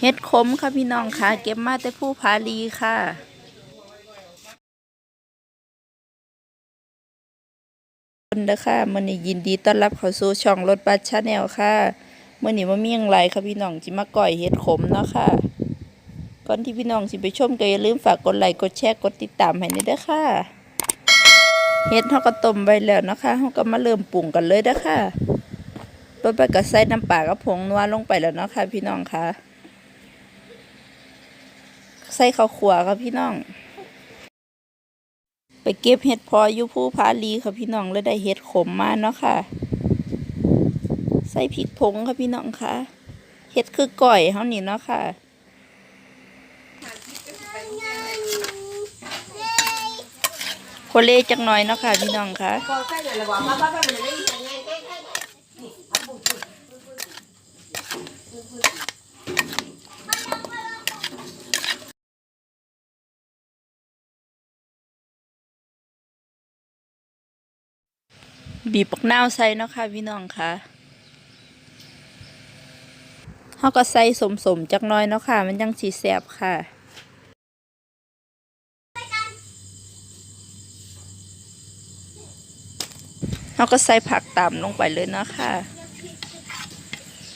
เฮ็ดขมค่ะพี่น้องค่ะ เก็บมาแต่ผู้พาลีค่ะคนเด้อค่ะมื้อนี้ยินดีต้อนรับเข้าสู่ช่องรถบัสชาแนลค่ะมื้อนี้บ่มีหยังหลายค่ะพี่น้องสิมาก่อยเฮ็ดขมเนาะค่ะ ก่อนที่พี่น้องสิไปชมก็อย่าลืมฝากกดไลค์กดแชร์กดติดตามให้นี่เด้อค่ะเฮ็ดเฮาก็ต้มไว้แล้วนะคะเฮาก็มาเริ่มปรุงกันเลยเด้อค่ะรถบัสก็ใส่น้ำปลากับผงนัวลงไปแล้วเนาะค่ะพี่น้องค่ะ ใส่ข้าวขัวครับพี่น้อง ไปเก็บเห็ดพออยู่ภูผาลีค่ะพี่น้องแล้วได้เห็ดขมมาเนาะค่ะ ใส่พริกผงค่ะพี่น้องค่ะเห็ดคือก่อยเฮานี่เนาะค่ะโคเล่จักหน่อยเนาะค่ะพี่น้องค่ะ บีบปักนาวใส่เนาะค่ะพี่น้องค่ะเฮาก็ใส่สมๆจักน้อยเนาะค่ะ มันยังสีแสบค่ะเฮาก็ใส่ผักตามลงไปเลยเนาะค่ะ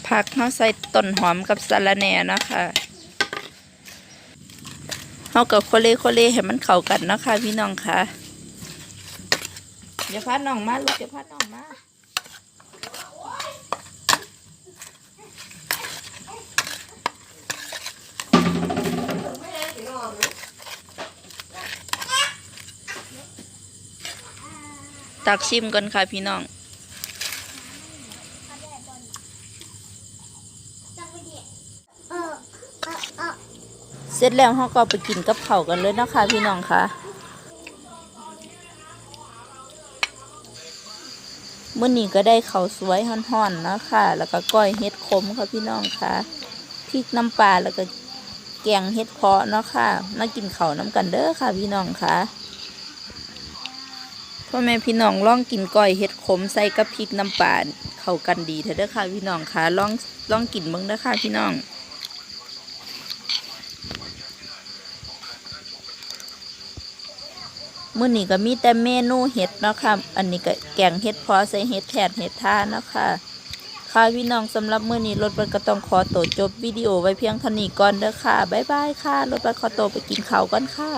ผักเฮาใส่ต้นหอมกับสะระแหน่เนาะค่ะเฮาก็โคเลโคเลให้มันเข้ากันเนาะค่ะพี่น้องค่ะ อย่าพัดน้องมาลูกอย่าพัดน้องมาตักชิมกันค่ะพี่น้องเสร็จแล้วเราก็ไปกินกับเขากันเลยนะคะพี่น้องค่ะ มื่อนี้ก็ได้ข้าวสวยห่อนๆเนาะค่ะ แล้วก็ก้อยเห็ดขมค่ะพี่น้องค่ะพริกน้ำปลาแล้วก็แกงเห็ดเพาะเนาะค่ะมากินข้าวน้ำกันเด้อค่ะ พี่น้องค่ะพ่อแม่พี่น้องลองกินก้อยเห็ดขมใส่กับพริกน้ำปลาเข้ากันดีเถอะเด้อค่ะพี่น้องค่ะลองลองกินเบิ่งเด้อค่ะพี่น้อง มื้อนี้ก็มีแต่เมนูเห็ดเนาะค่ะ อันนี้ก็แกงเห็ดพอใส่เห็ดแทนเห็ดท่าเนาะค่ะ ค่ะพี่น้องสำหรับมื้อนี้รถบัสก็ต้องขอตัวจบวิดีโอไว้เพียงเท่านี้ก่อนเด้อค่ะ บ๊ายบายค่ะ รถบัสขอตัวไปกินข้าวก่อนค่ะ